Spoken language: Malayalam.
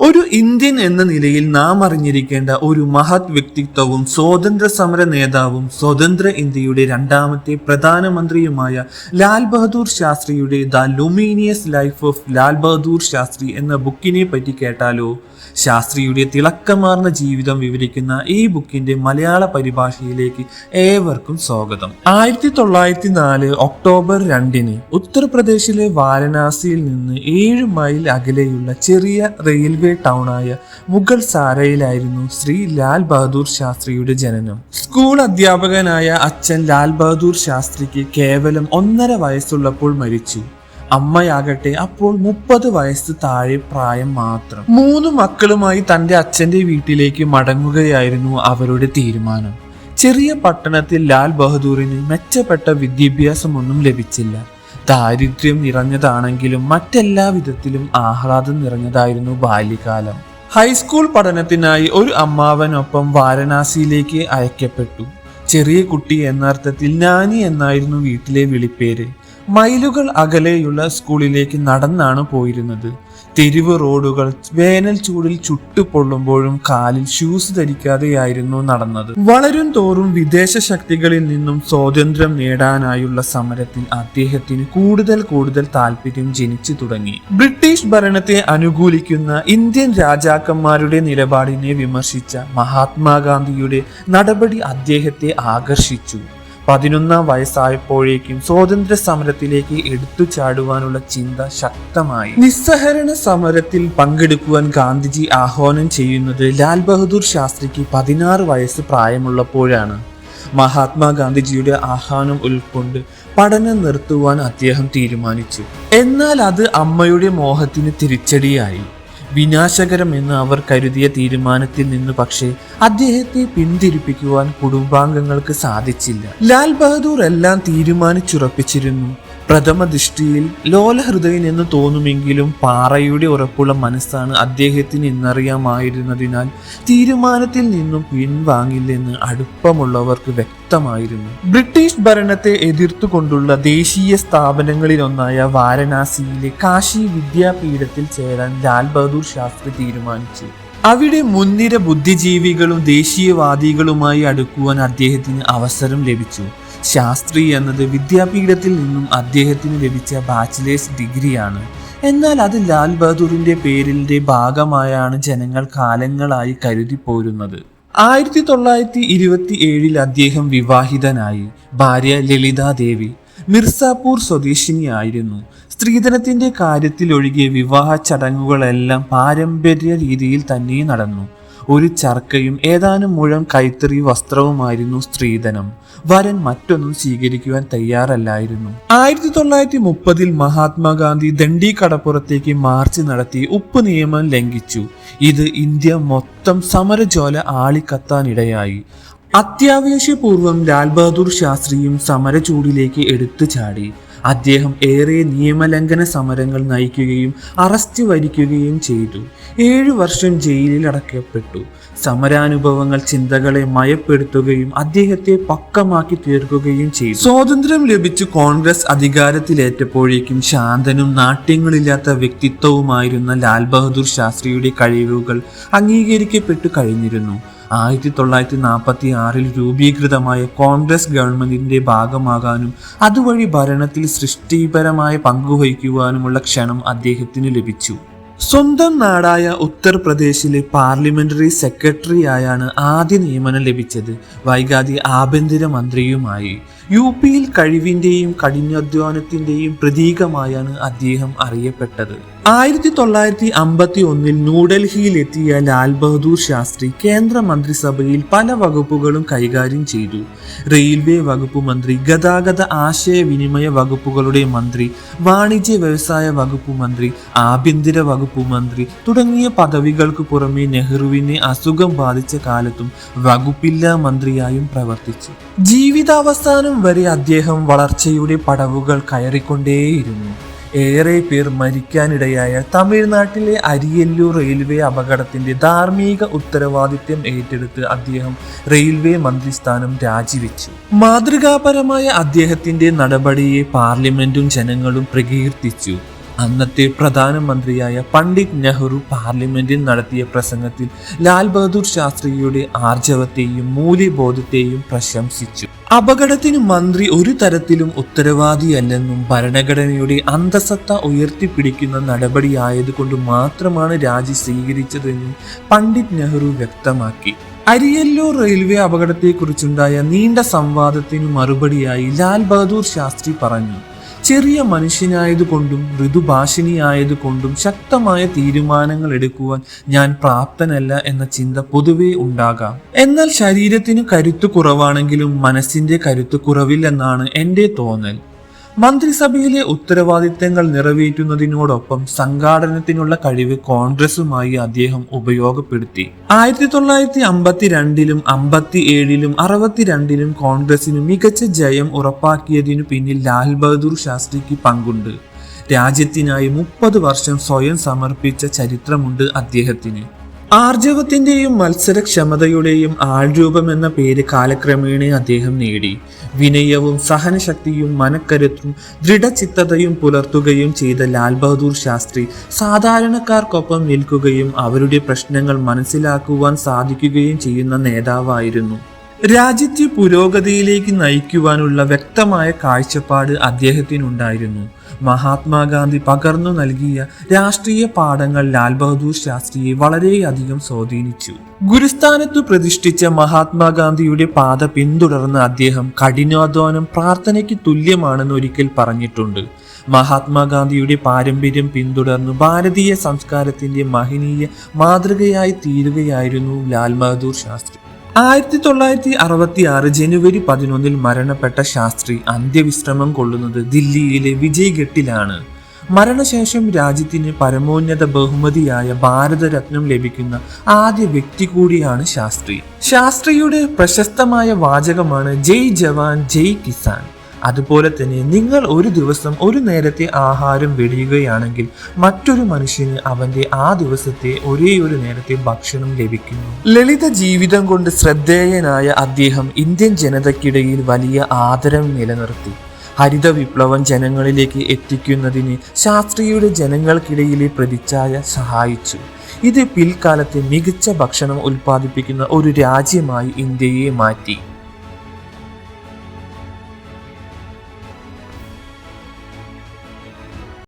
ഒരു ഇന്ത്യൻ എന്ന നിലയിൽ നാം അറിഞ്ഞിരിക്കേണ്ട ഒരു മഹത് വ്യക്തിത്വവും സ്വാതന്ത്ര്യ സമര നേതാവും സ്വതന്ത്ര ഇന്ത്യയുടെ രണ്ടാമത്തെ പ്രധാനമന്ത്രിയുമായ Lal Bahadur ശാസ്ത്രിയുടെ the luminous life of Lal Bahadur Shastri എന്ന ബുക്കിനെ പറ്റി കേട്ടാലോ? ശാസ്ത്രിയുടെ തിളക്കമാർന്ന ജീവിതം വിവരിക്കുന്ന ഈ ബുക്കിന്റെ മലയാള പരിഭാഷയിലേക്ക് ഏവർക്കും സ്വാഗതം. ആയിരത്തി തൊള്ളായിരത്തി നാല് ഒക്ടോബർ രണ്ടിന് ഉത്തർപ്രദേശിലെ വാരണാസിയിൽ നിന്ന് ഏഴ് മൈൽ അകലെയുള്ള ചെറിയ റെയിൽവേ ടൗണായ മുഗൾ സാരയിലായിരുന്നു ശ്രീ ലാൽ ബഹദൂർ ശാസ്ത്രിയുടെ ജനനം. സ്കൂൾ അധ്യാപകനായ അച്ഛൻ ലാൽ ബഹദൂർ ശാസ്ത്രിക്ക് കേവലം ഒന്നര വയസ്സുള്ളപ്പോൾ മരിച്ചു. അമ്മയാകട്ടെ അപ്പോൾ മുപ്പത് വയസ്സ് താഴെ പ്രായം മാത്രം. മൂന്ന് മക്കളുമായി തന്റെ അച്ഛന്റെ വീട്ടിലേക്ക് മടങ്ങുകയായിരുന്നു അവരുടെ തീരുമാനം. ചെറിയ പട്ടണത്തിൽ ലാൽ ബഹദൂറിന് മെച്ചപ്പെട്ട വിദ്യാഭ്യാസമൊന്നും ലഭിച്ചില്ല. ദാരിദ്ര്യം നിറഞ്ഞതാണെങ്കിലും മറ്റെല്ലാ വിധത്തിലും ആഹ്ലാദം നിറഞ്ഞതായിരുന്നു ബാല്യകാലം. ഹൈസ്കൂൾ പഠനത്തിനായി ഒരു അമ്മാവനൊപ്പം വാരണാസിയിലേക്ക് അയക്കപ്പെട്ടു. ചെറിയ കുട്ടി എന്നർത്ഥത്തിൽ നാനി എന്നായിരുന്നു വീട്ടിലെ വിളിപ്പേര്. മൈലുകൾ അകലെയുള്ള സ്കൂളിലേക്ക് നടന്നാണ് പോയിരുന്നത്. തെരുവ് റോഡുകൾ വേനൽ ചൂടിൽ ചുട്ടുപൊള്ളുമ്പോഴും കാലിൽ ഷൂസ് ധരിക്കാതെയായിരുന്നു നടന്നത്. വളരും തോറും വിദേശ ശക്തികളിൽ നിന്നും സ്വാതന്ത്ര്യം നേടാനായുള്ള സമരത്തിൽ അദ്ദേഹത്തിന് കൂടുതൽ കൂടുതൽ താല്പര്യം ജനിച്ചു തുടങ്ങി. ബ്രിട്ടീഷ് ഭരണത്തെ അനുകൂലിക്കുന്ന ഇന്ത്യൻ രാജാക്കന്മാരുടെ നിലപാടിനെ വിമർശിച്ച മഹാത്മാഗാന്ധിയുടെ നടപടി അദ്ദേഹത്തെ ആകർഷിച്ചു. പതിനൊന്നാം വയസ്സായപ്പോഴേക്കും സ്വാതന്ത്ര്യ സമരത്തിലേക്ക് എടുത്തു ചാടുവാനുള്ള ചിന്ത ശക്തമായി. നിസ്സഹരണ സമരത്തിൽ പങ്കെടുക്കുവാൻ ഗാന്ധിജി ആഹ്വാനം ചെയ്യുന്നത് ലാൽ ബഹദൂർ ശാസ്ത്രിക്ക് പതിനാറ് വയസ്സ് പ്രായമുള്ളപ്പോഴാണ്. മഹാത്മാഗാന്ധിജിയുടെ ആഹ്വാനം ഉൾക്കൊണ്ട് പഠനം നിർത്തുവാൻ അദ്ദേഹം തീരുമാനിച്ചു. എന്നാൽ അത് അമ്മയുടെ മോഹത്തിന് തിരിച്ചടിയായി. വിനാശകരം എന്ന് അവർ കരുതിയ തീരുമാനത്തിൽ നിന്ന് പക്ഷേ അദ്ദേഹത്തെ പിന്തിരിപ്പിക്കുവാൻ കുടുംബാംഗങ്ങൾക്ക് സാധിച്ചില്ല. ലാൽ ബഹദൂർ എല്ലാം തീരുമാനിച്ചുറപ്പിച്ചിരുന്നു. പ്രഥമ ദൃഷ്ടിയിൽ ലോലഹൃദയൻ എന്ന് തോന്നുമെങ്കിലും പാറയുടെ ഉറപ്പുള്ള മനസ്സാണ് അദ്ദേഹത്തിന് ഇന്നറിയാമായിരുന്നതിനാൽ തീരുമാനത്തിൽ നിന്നും പിൻവാങ്ങില്ലെന്ന് അടുപ്പമുള്ളവർക്ക് വ്യക്തമായിരുന്നു. ബ്രിട്ടീഷ് ഭരണത്തെ എതിർത്തുകൊണ്ടുള്ള ദേശീയ സ്ഥാപനങ്ങളിലൊന്നായ വാരണാസിയിലെ കാശി വിദ്യാപീഠത്തിൽ ചേരാൻ ലാൽ ബഹദൂർ ശാസ്ത്രി തീരുമാനിച്ചു. അവിടെ മുൻനിര ബുദ്ധിജീവികളും ദേശീയവാദികളുമായി അടുക്കുവാൻ അദ്ദേഹത്തിന് അവസരം ലഭിച്ചു. ശാസ്ത്രി എന്നത് വിദ്യാപീഠത്തിൽ നിന്നും അദ്ദേഹത്തിന് ലഭിച്ച ബാച്ചിലേഴ്സ് ഡിഗ്രിയാണ് എന്നാൽ അത് ലാൽ ബഹദൂറിന്റെ പേരിന്റെ ഭാഗമായാണ് ജനങ്ങൾ കാലങ്ങളായി കരുതി പോരുന്നത്. ആയിരത്തി തൊള്ളായിരത്തി ഇരുപത്തി ഏഴിൽ അദ്ദേഹം വിവാഹിതനായി. ഭാര്യ ലളിതാദേവി മിർസാപൂർ സ്വദേശിനിയായിരുന്നു സ്ത്രീധനത്തിന്റെ കാര്യത്തിൽ ഒഴികെ വിവാഹ ചടങ്ങുകളെല്ലാം പാരമ്പര്യ രീതിയിൽ തന്നെ നടന്നു. ഒരു ചർക്കയും ഏതാനും മുഴം കൈത്തറി വസ്ത്രവുമായിരുന്നു സ്ത്രീധനം. വരൻ മറ്റൊന്നും സ്വീകരിക്കുവാൻ തയ്യാറല്ലായിരുന്നു. ആയിരത്തി തൊള്ളായിരത്തി മുപ്പതിൽ മഹാത്മാഗാന്ധി ദണ്ഡി കടപ്പുറത്തേക്ക് മാർച്ച് നടത്തി ഉപ്പ് നിയമം ലംഘിച്ചു. ഇത് ഇന്ത്യ മൊത്തം സമരജ്വാല ആളിക്കത്താനിടയായി. അത്യാവേശപൂർവം ലാൽ ബഹദൂർ ശാസ്ത്രിയും സമരചൂടിലേക്ക് എടുത്തു ചാടി അദ്ദേഹം ഏറെ നിയമലംഘന സമരങ്ങൾ നയിക്കുകയും അറസ്റ്റ് വരിക്കുകയും ചെയ്തു. ഏഴു വർഷം ജയിലിൽ അടക്കപ്പെട്ടു സമരാനുഭവങ്ങൾ ചിന്തകളെ മയപ്പെടുത്തുകയും അദ്ദേഹത്തെ പക്കമാക്കി തീർക്കുകയും ചെയ്തു. സ്വാതന്ത്ര്യം ലഭിച്ചു കോൺഗ്രസ് അധികാരത്തിലേറ്റപ്പോഴേക്കും ശാന്തനും നാട്യങ്ങളില്ലാത്ത വ്യക്തിത്വവുമായിരുന്ന ലാൽ ബഹദൂർ ശാസ്ത്രിയുടെ കഴിവുകൾ അംഗീകരിക്കപ്പെട്ടു കഴിഞ്ഞിരുന്നു. ആയിരത്തി തൊള്ളായിരത്തി നാൽപ്പത്തി ആറിൽ രൂപീകൃതമായ കോൺഗ്രസ് ഗവൺമെന്റിന്റെ ഭാഗമാകാനും അതുവഴി ഭരണത്തിൽ സൃഷ്ടിപരമായ പങ്കുവഹിക്കുവാനുമുള്ള ക്ഷണം അദ്ദേഹത്തിന് ലഭിച്ചു. സ്വന്തം നാടായ ഉത്തർപ്രദേശിലെ പാർലമെന്ററി സെക്രട്ടറി ആയാണ് ആദ്യ നിയമനം ലഭിച്ചത്. വൈകാതെ ആഭ്യന്തര മന്ത്രിയുമായി യു പിയിൽ കഴിവിന്റെയും കഠിനാധ്വാനത്തിന്റെയും പ്രതീകമായാണ് അദ്ദേഹം അറിയപ്പെട്ടത്. ആയിരത്തി തൊള്ളായിരത്തി അമ്പത്തി ഒന്നിൽ ന്യൂഡൽഹിയിൽ എത്തിയ ലാൽ ബഹദൂർ ശാസ്ത്രി കേന്ദ്ര മന്ത്രിസഭയിൽ പല വകുപ്പുകളും കൈകാര്യം ചെയ്തു. റെയിൽവേ വകുപ്പ് മന്ത്രി ഗതാഗത ആശയവിനിമയ വകുപ്പുകളുടെ മന്ത്രി വാണിജ്യ വ്യവസായ വകുപ്പ് മന്ത്രി ആഭ്യന്തര വകുപ്പ് മന്ത്രി തുടങ്ങിയ പദവികൾക്ക് പുറമെ നെഹ്റുവിനെ അസുഖം ബാധിച്ച കാലത്തും വകുപ്പില്ലാ മന്ത്രിയായും പ്രവർത്തിച്ചു. ജീവിതാവസാനം വരെ അദ്ദേഹം വളർച്ചയുടെ പടവുകൾ കയറിക്കൊണ്ടേയിരുന്നു. ഏറെ പേർ മരിക്കാനിടയായ തമിഴ്നാട്ടിലെ അരിയല്ലൂർ റെയിൽവേ അപകടത്തിന്റെ ധാർമ്മിക ഉത്തരവാദിത്യം ഏറ്റെടുത്ത് അദ്ദേഹം റെയിൽവേ മന്ത്രിസ്ഥാനം രാജിവെച്ചു. മാതൃകാപരമായ അദ്ദേഹത്തിന്റെ നടപടിയെ പാർലമെന്റും ജനങ്ങളും പ്രകീർത്തിച്ചു. അന്നത്തെ പ്രധാനമന്ത്രിയായ പണ്ഡിറ്റ് നെഹ്റു പാർലമെന്റിൽ നടത്തിയ പ്രസംഗത്തിൽ ലാൽ ബഹദൂർ ശാസ്ത്രിയുടെ ആർജവത്തെയും മൂല്യബോധത്തെയും പ്രശംസിച്ചു. അപകടത്തിന് മന്ത്രി ഒരു തരത്തിലും ഉത്തരവാദിയല്ലെന്നും ഭരണഘടനയുടെ അന്തസത്ത ഉയർത്തിപ്പിടിക്കുന്ന നടപടിയായതുകൊണ്ട് മാത്രമാണ് രാജി സ്വീകരിച്ചതെന്നും പണ്ഡിറ്റ് നെഹ്റു വ്യക്തമാക്കി. അരിയല്ലൂർ റെയിൽവേ അപകടത്തെക്കുറിച്ചുണ്ടായ നീണ്ട സംവാദത്തിനു മറുപടിയായി ലാൽ ബഹദൂർ ശാസ്ത്രി പറഞ്ഞു. ചെറിയ മനുഷ്യനായതുകൊണ്ടും മൃദുഭാഷിണിയായതുകൊണ്ടും ശക്തമായ തീരുമാനങ്ങൾ എടുക്കുവാൻ ഞാൻ പ്രാപ്തനല്ല എന്ന ചിന്ത പൊതുവെ ഉണ്ടാകാം. എന്നാൽ ശരീരത്തിന് കരുത്തു കുറവാണെങ്കിലും മനസ്സിന്റെ കരുത്തു കുറവില്ലെന്നാണ് എന്റെ തോന്നൽ. മന്ത്രിസഭയിലെ ഉത്തരവാദിത്തങ്ങൾ നിറവേറ്റുന്നതിനോടൊപ്പം സംഘാടനത്തിനുള്ള കഴിവ് കോൺഗ്രസുമായി അദ്ദേഹം ഉപയോഗപ്പെടുത്തി. ആയിരത്തി തൊള്ളായിരത്തി അമ്പത്തി രണ്ടിലും അമ്പത്തി ഏഴിലും അറുപത്തിരണ്ടിലും കോൺഗ്രസിന് മികച്ച ജയം ഉറപ്പാക്കിയതിനു പിന്നിൽ ലാൽ ബഹദൂർ ശാസ്ത്രിക്ക് പങ്കുണ്ട്. രാജ്യത്തിനായി മുപ്പത് വർഷം സ്വയം സമർപ്പിച്ച ചരിത്രമുണ്ട് അദ്ദേഹത്തിന്. ആർജവത്തിന്റെയും മത്സരക്ഷമതയുടെയും ആൾരൂപം എന്ന പേര് കാലക്രമേണ അദ്ദേഹം നേടി. വിനയവും സഹനശക്തിയും മനക്കരുത്തും ദൃഢചിത്തതയും പുലർത്തുകയും ചെയ്ത ലാൽ ബഹദൂർ ശാസ്ത്രി സാധാരണക്കാർക്കൊപ്പം നിൽക്കുകയും അവരുടെ പ്രശ്നങ്ങൾ മനസ്സിലാക്കുവാൻ സാധിക്കുകയും ചെയ്യുന്ന നേതാവായിരുന്നു. രാജ്യത്തെ പുരോഗതിയിലേക്ക് നയിക്കുവാനുള്ള വ്യക്തമായ കാഴ്ചപ്പാട് അദ്ദേഹത്തിനുണ്ടായിരുന്നു. മഹാത്മാഗാന്ധി പകർന്നു നൽകിയ രാഷ്ട്രീയ പാഠങ്ങൾ ലാൽ ബഹദൂർ ശാസ്ത്രിയെ വളരെയധികം സ്വാധീനിച്ചു. ഗുരുസ്ഥാനത്തു പ്രതിഷ്ഠിച്ച മഹാത്മാഗാന്ധിയുടെ പാത പിന്തുടർന്ന അദ്ദേഹം കഠിനാധ്വാനം പ്രാർത്ഥനയ്ക്ക് തുല്യമാണെന്ന് ഒരിക്കൽ പറഞ്ഞിട്ടുണ്ട്. മഹാത്മാഗാന്ധിയുടെ പാരമ്പര്യം പിന്തുടർന്ന് ഭാരതീയ സംസ്കാരത്തിന്റെ മഹനീയ മാതൃകയായി തീരുകയായിരുന്നു ലാൽ ബഹദൂർ ശാസ്ത്രി. ആയിരത്തി തൊള്ളായിരത്തി അറുപത്തി ആറ് ജനുവരി പതിനൊന്നിൽ മരണപ്പെട്ട ശാസ്ത്രി അന്ത്യവിശ്രമം കൊള്ളുന്നത് ദില്ലിയിലെ വിജയ്ഘട്ടിലാണ്. മരണശേഷം രാജ്യത്തിന് പരമോന്നത ബഹുമതിയായ ഭാരതരത്നം ലഭിക്കുന്ന ആദ്യ വ്യക്തി കൂടിയാണ് ശാസ്ത്രി. ശാസ്ത്രിയുടെ പ്രശസ്തമായ വാചകമാണ് ജയ് ജവാൻ ജയ് കിസാൻ. അതുപോലെ തന്നെ നിങ്ങൾ ഒരു ദിവസം ഒരു നേരത്തെ ആഹാരം വെടിയുകയാണെങ്കിൽ മറ്റൊരു മനുഷ്യന് അവന്റെ ആ ദിവസത്തെ ഒരേ ഒരു നേരത്തെ ഭക്ഷണം ലഭിക്കുന്നു. ലളിത ജീവിതം കൊണ്ട് ശ്രദ്ധേയനായ അദ്ദേഹം ഇന്ത്യൻ ജനതയ്ക്കിടയിൽ വലിയ ആദരം നിലനിർത്തി. ഹരിത വിപ്ലവം ജനങ്ങളിലേക്ക് എത്തിക്കുന്നതിന് ശാസ്ത്രിയുടെ ജനങ്ങൾക്കിടയിലെ പ്രതിച്ഛായ സഹായിച്ചു. ഇത് പിൽക്കാലത്ത് മികച്ച ഭക്ഷണം ഉൽപ്പാദിപ്പിക്കുന്ന ഒരു രാജ്യമായി ഇന്ത്യയെ മാറ്റി.